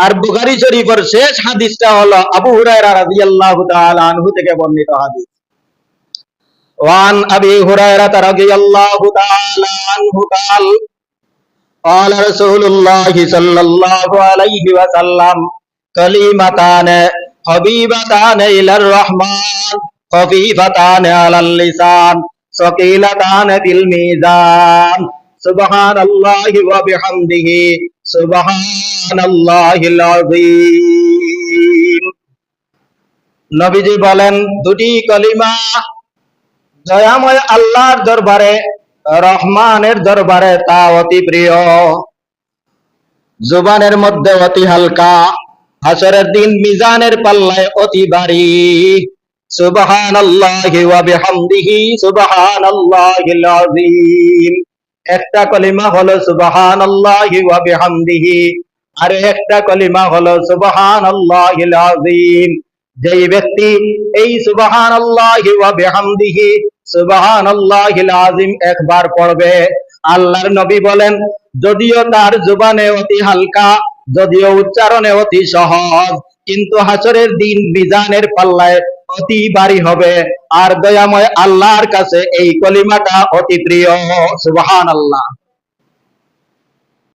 আর বুখারী শরীফের শেষ হাদিসটা হলো আবু হুরায়রা রাদিয়াল্লাহু তাআলা আনহু থেকে বর্ণিত হাদিস وعن أبي هريرة رضي الله تعالى عنه قال قال رسول الله صلى الله عليه وسلم كلمتان حبيبتان إلى الرحمن خفيفتان على اللسان ثقيلتان في الميزان سبحان الله وبحمده سبحان الله العظيم নবীজি বলেন, দুটি কলিমা দয়াময় আল্লাহর দরবারে, রহমানের দরবারে তা অতি প্রিয়। জুবানের মধ্যে অতি হালকা, হাসরের দিন মিজানের পাল্লায় অতি ভারী। সুবহান আল্লাহি ওয়া বিহামদিহি সুবহান আল্লাহিল আযীম একটা কলিমা হলো সুবহান আল্লাহি ওয়া বিহামদিহি, আর একটা কলিমা হলো সুবহান আল্লাহিল আযীম। যেই ব্যক্তি এই সুবহান আল্লাহি ওয়া বিহামদিহি সুবহান আল্লাহিল আযীম একবার পড়বে, আল্লাহর নবী বলেন, যদিও তার জুবানে অতি হালকা, যদিও উচ্চারণে অতি সহজ, কিন্তু হাসরের দিন বিজানের পাল্লায় অতি ভারী হবে। আর দয়াময় আল্লাহর কাছে এই কলিমাটা অতি প্রিয়। সুবহান আল্লাহ